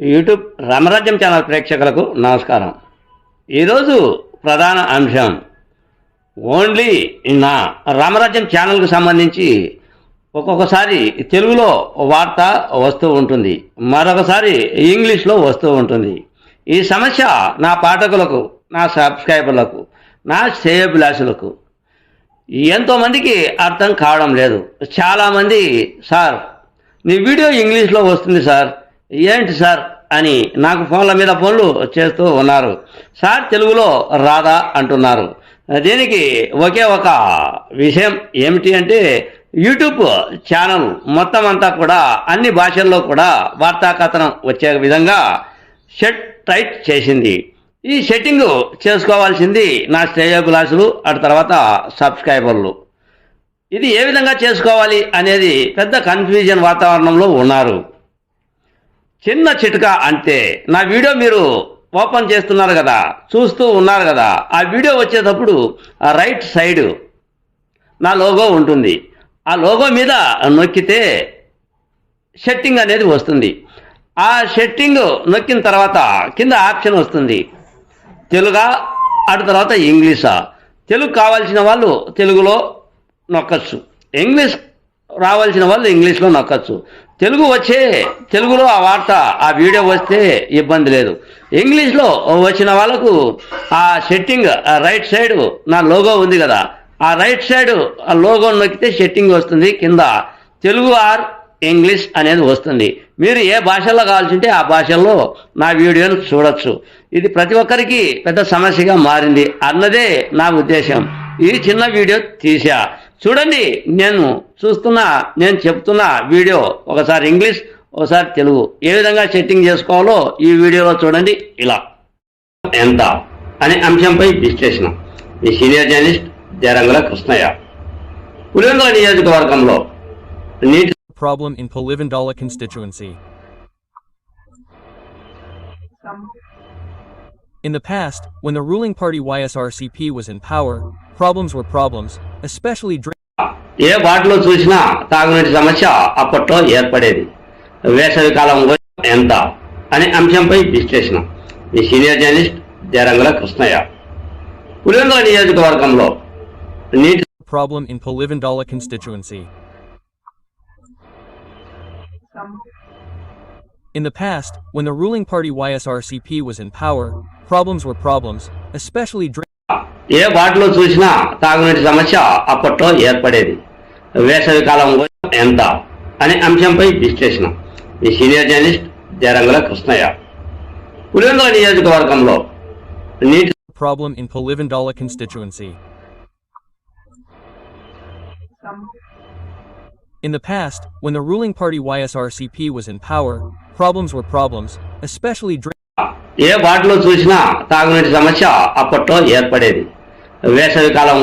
YouTube రామరాజ్యం channel ప్రేక్షకులకు నమస్కారం. ఈరోజు ప్రధాన అంశం ఓన్లీ నా రామరాజ్యం ఛానల్కు సంబంధించి ఒక్కొక్కసారి తెలుగులో వార్త వస్తూ ఉంటుంది. మరొకసారి ఇంగ్లీష్లో వస్తూ ఉంటుంది. ఈ సమస్య నా పాఠకులకు నా సబ్స్క్రైబర్లకు నా శ్రేయభిలాషులకు ఎంతోమందికి అర్థం కావడం లేదు. చాలామంది సార్ నీ వీడియో ఇంగ్లీష్లో వస్తుంది సార్. ఏంటి సార్ అని నాకు ఫోన్ల మీద ఫోన్లు చేస్తూ ఉన్నారు. సార్ తెలుగులో రాదా అంటున్నారు. దీనికి ఒకే ఒక విషయం ఏమిటి అంటే యూట్యూబ్ ఛానల్ మొత్తం అంతా కూడా అన్ని భాషల్లో కూడా వార్తా కథనం వచ్చే విధంగా సెట్ టైట్ చేసింది. ఈ సెట్టింగ్ చేసుకోవాల్సింది నా శ్రేయోభిలాషులు అటు తర్వాత సబ్స్క్రైబర్లు. ఇది ఏ విధంగా చేసుకోవాలి అనేది పెద్ద కన్ఫ్యూజన్ వాతావరణంలో ఉన్నారు. చిన్న చిట్కా అంతే నా వీడియో మీరు ఓపెన్ చేస్తున్నారు కదా చూస్తూ ఉన్నారు కదా ఆ వీడియో వచ్చేటప్పుడు రైట్ సైడ్ నా లోగో ఉంటుంది. ఆ లోగో మీద నొక్కితే సెట్టింగ్ అనేది వస్తుంది. ఆ సెట్టింగ్ నొక్కిన తర్వాత కింద ఆప్షన్ వస్తుంది. తెలుగా అటు తర్వాత ఇంగ్లీషా. తెలుగు కావాల్సిన వాళ్ళు తెలుగులో నొక్కచ్చు. ఇంగ్లీష్ రావాల్సిన వాళ్ళు ఇంగ్లీష్లో నొక్కచ్చు. తెలుగు వచ్చే తెలుగులో ఆ వార్త ఆ వీడియో వస్తే ఇబ్బంది లేదు. ఇంగ్లీష్లో వచ్చిన వాళ్ళకు ఆ సెట్టింగ్ ఆ రైట్ సైడ్ నా లోగో ఉంది కదా. ఆ రైట్ సైడ్ ఆ లోగో నొక్కితే సెట్టింగ్ వస్తుంది కింద. తెలుగు ఆర్ ఇంగ్లీష్ అనేది వస్తుంది. మీరు ఏ భాషల్లో కావాల్సింటే ఆ భాషల్లో నా వీడియోను చూడొచ్చు. ఇది ప్రతి ఒక్కరికి పెద్ద సమస్యగా మారింది అన్నదే నా ఉద్దేశం. ఈ చిన్న వీడియో తీసా చూడండి నేను చూస్తున్న నేను చెప్తున్న వీడియో ఒకసారి ఇంగ్లీష్ ఒకసారి తెలుగు. ఏ విధంగా సెట్టింగ్ చేసుకోవాలో ఈ వీడియోలో చూడండి ఇలా. ఎంత? అనే అంశంపై విశ్లేషణ. మీ సీనియర్ జర్నలిస్ట్ జరంగుల కృష్ణయ్య. పులివెందుల నియోజకవర్గంలో నీటి problem in Polivandala constituency. In the past, when the ruling party YSRCP was in power, problems were problems, especially drinking. ఏ వాటిలో చూసినా తాగునీటి సమస్య అప్పట్లో ఏర్పడేది వేసవి కాలం ఎంత అనే అంశంపై విశ్లేషణ మీ సీనియర్ జర్నలిస్ట్ జరంగుల కృష్ణయ్య పులివెందుల నియోజకవర్గంలో నీటి problem in Polivandala constituency. In the past, when the ruling party YSRCP was in power, problems were problems, especially drinking. ఏ వాటిలో చూసినా తాగునీటి సమస్య అప్పట్లో ఏర్పడేది వేసవి కాలం ఎంత అనే అంశంపై విశ్లేషణ మీ సీనియర్ జర్నలిస్ట్ జరంగుల కృష్ణయ్య పులివెందుల నియోజకవర్గంలో నీటి problem in Polivandala constituency. In the past, when the ruling party YSRCP was in power, problems were problems, especially drinking. ఏ వాటిలో చూసినా తాగునీటి సమస్య అప్పట్లో ఏర్పడేది వేసవి కాలం